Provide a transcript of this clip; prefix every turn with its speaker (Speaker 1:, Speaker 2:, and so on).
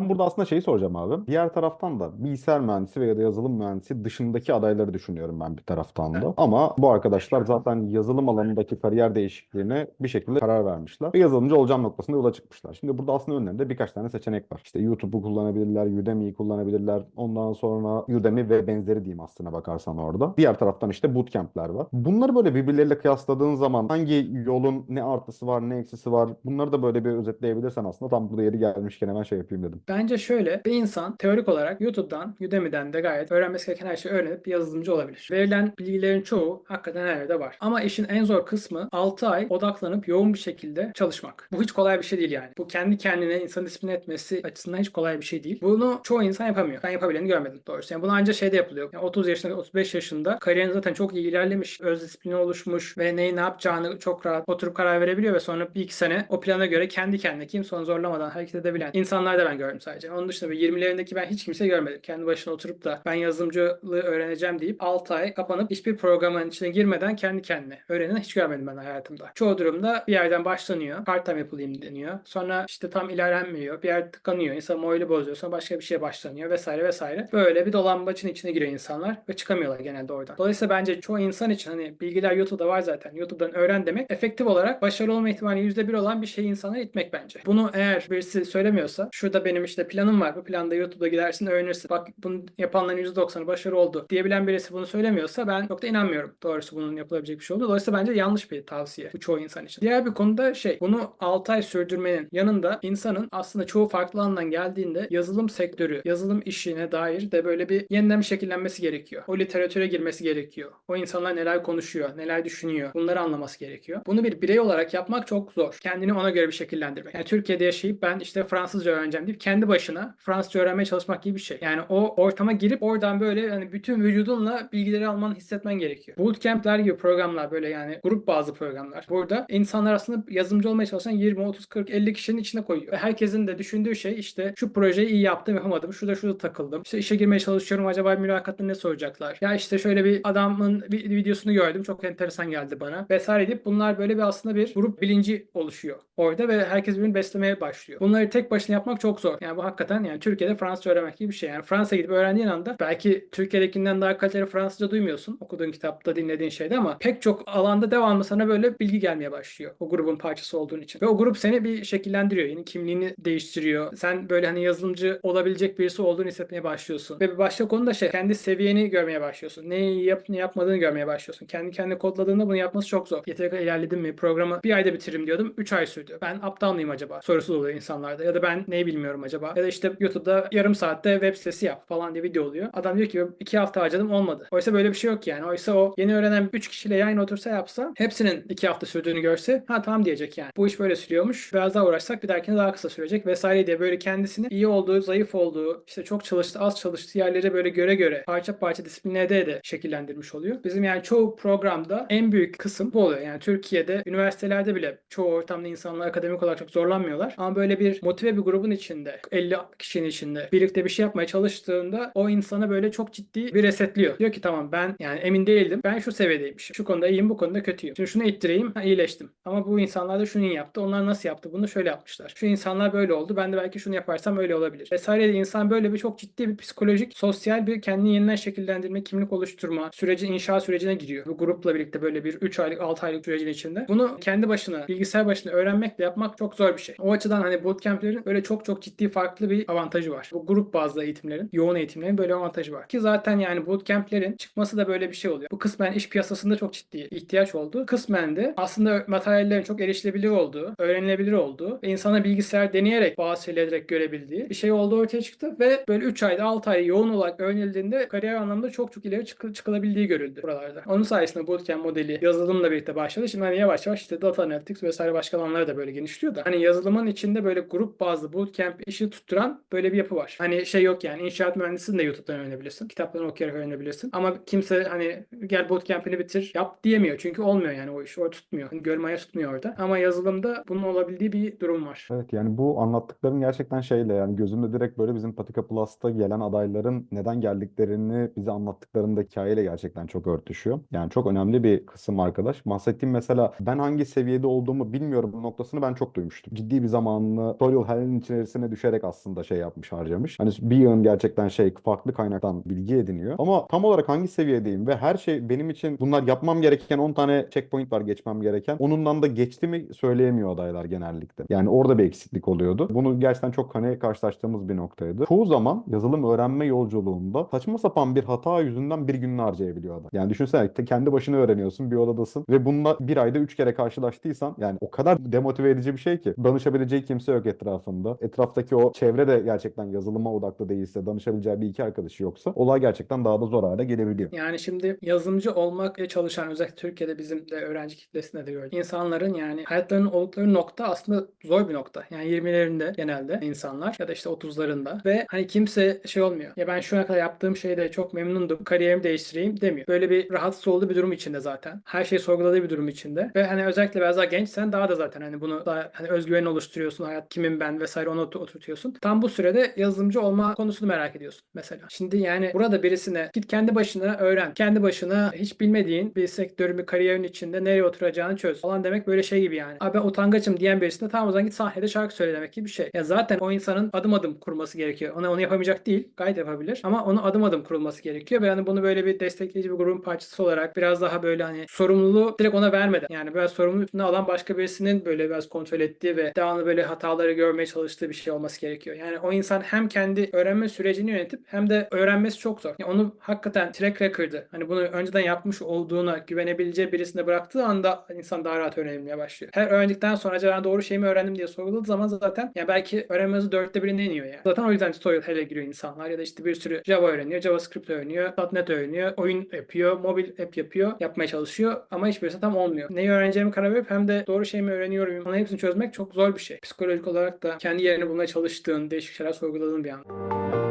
Speaker 1: Tam burada aslında şeyi soracağım abi. Diğer taraftan da bilgisayar mühendisi veya da yazılım mühendisi dışındaki adayları düşünüyorum ben bir taraftan da.
Speaker 2: Evet.
Speaker 1: Ama bu arkadaşlar zaten yazılım alanındaki kariyer değişikliğine bir şekilde karar vermişler. Ve yazılımcı olacağım noktasında yola çıkmışlar. Şimdi burada aslında önlerinde birkaç tane seçenek var. İşte YouTube'u kullanabilirler, Udemy'yi kullanabilirler. Ondan sonra Udemy ve benzeri diyeyim aslına bakarsan orada. Diğer taraftan işte bootcamp'ler var. Bunları böyle birbirleriyle kıyasladığın zaman hangi yolun ne artısı var, ne eksisi var? Bunları da böyle bir özetleyebilirsen aslında tam burada yeri gelmişken hemen şey yapayım dedim.
Speaker 2: Bence şöyle bir insan teorik olarak YouTube'dan, Udemy'den de gayet öğrenmesi gereken her şeyi öğrenip bir yazılımcı olabilir. Verilen bilgilerin çoğu hakikaten her yerde var. Ama işin en zor kısmı 6 ay odaklanıp yoğun bir şekilde çalışmak. Bu hiç kolay bir şey değil yani. Bu kendi kendine insan disipline etmesi açısından hiç kolay bir şey değil. Bunu çoğu insan yapamıyor. Ben yapabileni görmedim doğrusu. Yani bunu ancak şeyde yapılıyor. Yani 30 yaşında, 35 yaşında kariyerin zaten çok iyi ilerlemiş, öz disiplini oluşmuş ve neyi ne yapacağını çok rahat oturup karar verebiliyor ve sonra bir iki sene o plana göre kendi kendine kimse onu zorlamadan hareket edebilen insanlar da ben gördüm sadece. Onun dışında böyle 20'lerindeki ben hiç kimse görmedim. Kendi başına oturup da ben yazılımcılığı öğreneceğim deyip 6 ay kapanıp hiçbir programın içine girmeden kendi kendine öğrenen hiç görmedim ben hayatımda. Çoğu durumda bir yerden başlanıyor. Part time yapılayım deniyor. Sonra işte tam ilerlenmiyor. Bir yer tıkanıyor. İnsan morali bozuyor. Sonra başka bir şeye başlanıyor vesaire vesaire. Böyle bir dolambaçın içine giriyor insanlar ve çıkamıyorlar genelde oradan. Dolayısıyla bence çoğu insan için hani bilgiler YouTube'da var zaten. YouTube'dan öğren demek efektif olarak başarılı olma ihtimali %1 olan bir şeyi insana itmek bence. Bunu eğer birisi söylemiyorsa şurada benim işte planım var. Bu planda YouTube'da gidersin öğrenirsin. Bak bunu yapanların %90'ı başarı oldu diyebilen birisi bunu söylemiyorsa ben çok da inanmıyorum doğrusu bunun yapılabilecek bir şey olduğu. Dolayısıyla bence yanlış bir tavsiye bu çoğu insan için. Diğer bir konuda şey bunu 6 ay sürdürmenin yanında insanın aslında çoğu farklı alandan geldiğinde yazılım sektörü, yazılım işine dair de böyle bir yeniden bir şekillenmesi gerekiyor. O literatüre girmesi gerekiyor. O insanlar neler konuşuyor, neler düşünüyor bunları anlaması gerekiyor. Bunu bir birey olarak yapmak çok zor. Kendini ona göre bir şekillendirmek. Yani Türkiye'de yaşayıp ben işte Fransızca öğreneceğim deyip kendi başına Fransızca öğrenmeye çalışmak gibi bir şey. Yani o ortama girip oradan böyle yani bütün vücudunla bilgileri almanı hissetmen gerekiyor. Bootcamp'ler gibi programlar böyle yani grup bazı programlar. Burada insanlar aslında yazılımcı olmaya çalışan 20, 30, 40, 50 kişinin içine koyuyor. Herkesin de düşündüğü şey işte şu projeyi iyi yaptım yapamadım. Şurada şurada takıldım. İşte işe girmeye çalışıyorum. Acaba mülakatta ne soracaklar? Ya işte şöyle bir adamın videosunu gördüm. Çok enteresan geldi bana. Vesaire deyip bunlar böyle bir aslında bir grup bilinci oluşuyor orada ve herkes birbirini beslemeye başlıyor. Bunları tek başına yapmak çok zor. Yani bu hakikaten yani Türkiye'de Fransızca öğrenmek gibi bir şey. Yani Fransa'ya gidip öğrendiğin anda belki Türkiye'dekinden daha kaliteli Fransızca duymuyorsun. Okuduğun kitapta dinlediğin şeyde ama pek çok alanda devamlı sana böyle bilgi gelmeye başlıyor. O grubun parçası olduğun için. Ve o grup seni bir şekillendiriyor. Yani kimliğini değiştiriyor. Sen böyle hani yazılımcı olabilecek birisi olduğunu hissetmeye başlıyorsun. Ve bir başka konu da şey kendi seviyeni görmeye başlıyorsun. Neyi yap, ne yapmadığını görmeye başlıyorsun. Kendi kendine kodladığında bunu yapması çok zor. Yeteri kadar ilerledim mi? Programı bir ayda bitiririm diyordum. 3 ay sürdü. Ben aptal mıyım acaba? Sorusu oluyor insanlarda. Ya da ben neyi bilmiyorum acaba? Ya da işte YouTube'da yarım saatte web sitesi yap falan diye video oluyor. Adam diyor ki 2 hafta harcadım olmadı. Oysa böyle bir şey yok yani. Oysa o yeni öğrenen 3 kişiyle yan yana otursa yapsa hepsinin 2 hafta sürdüğünü görse ha tamam diyecek yani. Bu iş böyle sürüyormuş. Biraz daha uğraşsak bir dahakine daha kısa sürecek vesaire diye böyle kendisini iyi olduğu, zayıf olduğu, işte çok çalıştı, az çalıştığı yerleri böyle göre göre parça parça disipline ede de şekillendirmiş oluyor. Bizim yani çoğu programda en büyük kısım bu oluyor. Yani Türkiye'de üniversitelerde bile çoğu ortamda insanlar akademik olarak çok zorlanmıyorlar. Ama böyle bir motive bir grubun içinde 50 kişinin içinde birlikte bir şey yapmaya çalıştığında o insana böyle çok ciddi bir resetliyor. Diyor ki tamam ben yani emin değildim. Ben şu seviyedeymişim. Şu konuda iyiyim bu konuda kötüyüm. Şimdi şunu ittireyim ha, iyileştim. Ama bu insanlar da şunu yaptı. Onlar nasıl yaptı? Bunu şöyle yapmışlar. Şu insanlar böyle oldu. Ben de belki şunu yaparsam öyle olabilir. Vesaire insan böyle bir çok ciddi bir psikolojik, sosyal bir kendini yeniden şekillendirme, kimlik oluşturma süreci, inşa sürecine giriyor. Bu grupla birlikte böyle bir 3 aylık, 6 aylık sürecin içinde. Bunu kendi başına, bilgisayar başına öğrenmekle yapmak çok zor bir şey. O açıdan hani bootcamp'lerin böyle çok çok ciddi farklı bir avantajı var. Bu grup bazlı eğitimlerin, yoğun eğitimlerin böyle avantajı var. Ki zaten yani bootcamp'lerin çıkması da böyle bir şey oluyor. Bu kısmen iş piyasasında çok ciddi ihtiyaç oldu. Kısmen de aslında materyallerin çok erişilebilir olduğu, öğrenilebilir olduğu ve insana bilgisayar deneyerek bazı şeyleri direkt görebildiği bir şey olduğu ortaya çıktı ve böyle 3 ayda 6 ay yoğun olarak öğrenildiğinde kariyer anlamında çok çok ileri çıkı- çıkılabildiği görüldü buralarda. Onun sayesinde bootcamp modeli yazılımla birlikte başladı. Şimdi hani yavaş yavaş işte data analytics vesaire başka alanlara da böyle genişliyor da. Hani yazılımın içinde böyle grup bazlı bootcamp işi tutturan böyle bir yapı var. Hani şey yok yani inşaat mühendisini de YouTube'dan öğrenebilirsin. Kitaplarını okuyarak öğrenebilirsin. Ama kimse hani gel bootcamp'ini bitir yap diyemiyor. Çünkü olmuyor yani o iş. O tutmuyor. Hani görmeye tutmuyor orada. Ama yazılımda bunun olabildiği bir durum var.
Speaker 1: Evet yani bu anlattıkların gerçekten şeyle yani gözümde direkt böyle bizim Patika Plus'ta gelen adayların neden geldiklerini bize anlattıklarında hikayeyle gerçekten çok örtüşüyor. Yani çok önemli bir kısım arkadaş. Bahsettiğim mesela ben hangi seviyede olduğumu bilmiyorum noktasını ben çok duymuştum. Ciddi bir zamanını tutorial halinin içerisine düşerek bölerek aslında şey yapmış, harcamış. Hani bir yığın gerçekten şey farklı kaynaktan bilgi ediniyor. Ama tam olarak hangi seviyedeyim ve her şey benim için bunlar yapmam gereken 10 tane checkpoint var geçmem gereken. Onundan da geçti mi söyleyemiyor adaylar genellikle. Yani orada bir eksiklik oluyordu. Bunu gerçekten çok hani karşılaştığımız bir noktaydı. Çoğu zaman yazılım öğrenme yolculuğunda saçma sapan bir hata yüzünden bir gününü harcayabiliyor adam. Yani düşünsene kendi başına öğreniyorsun bir odadasın ve bununla bir ayda 3 kere karşılaştıysan yani o kadar demotive edici bir şey ki danışabileceği kimse yok etrafında. Etraftaki o çevre de gerçekten yazılıma odaklı değilse danışabileceği bir iki arkadaşı yoksa olay gerçekten daha da zor hale gelebiliyor.
Speaker 2: Yani şimdi yazılımcı olmakla çalışan özellikle Türkiye'de bizim de öğrenci kitlesinde de gördük. İnsanların yani hayatlarının oldukları nokta aslında zor bir nokta. Yani 20'lerinde genelde insanlar ya da işte 30'larında ve hani kimse şey olmuyor. Ya ben şu ana kadar yaptığım şeyde çok memnundum. Kariyerimi değiştireyim demiyor. Böyle bir rahatsız olduğu bir durum içinde zaten. Her şeyi sorguladığı bir durum içinde. Ve hani özellikle biraz daha gençsen daha da zaten hani bunu daha hani özgüven oluşturuyorsun. Hayat kimim ben vesaire onu ot- oturtuyorsun. Tam bu sürede yazılımcı olma konusunu merak ediyorsun mesela. Şimdi yani burada birisine git kendi başına öğren. Kendi başına hiç bilmediğin bir sektörün bir kariyerin içinde nereye oturacağını çöz falan demek böyle şey gibi yani. Abi ben utangaçım diyen birisine tamam o zaman git sahnede şarkı söyle demek gibi bir şey. Ya zaten o insanın adım adım kurması gerekiyor. Ona onu yapamayacak değil. Gayet yapabilir. Ama onu adım adım kurulması gerekiyor. Ve yani bunu böyle bir destekleyici bir grubun parçası olarak biraz daha böyle hani sorumluluğu direkt ona vermeden yani biraz sorumluluğu üstüne alan başka birisinin böyle biraz kontrol ettiği ve devamlı böyle hataları görmeye çalıştığı bir şey olması gerekiyor. Yani o insan hem kendi öğrenme sürecini yönetip hem de öğrenmesi çok zor. Yani onu hakikaten track record'ı hani bunu önceden yapmış olduğuna güvenebileceği birisine bıraktığı anda insan daha rahat öğrenmeye başlıyor. Her öğrendikten sonra acaba doğru şeyi mi öğrendim diye sorguladığı zaman zaten yani belki öğrenme hızı dörtte birine iniyor yani. Zaten o yüzden tutorial hele giriyor insanlar ya da işte bir sürü Java öğreniyor, JavaScript öğreniyor, .NET öğreniyor, oyun yapıyor, mobil app yapıyor, yapmaya çalışıyor ama hiçbirisi tam olmuyor. Neyi öğreneceğimi karar verip hem de doğru şeyi mi öğreniyorum onu hepsini çözmek çok zor bir şey. Psikolojik olarak da kendi yerini bulmaya çalıştığın, değişik şeyler sorguladığın bir an.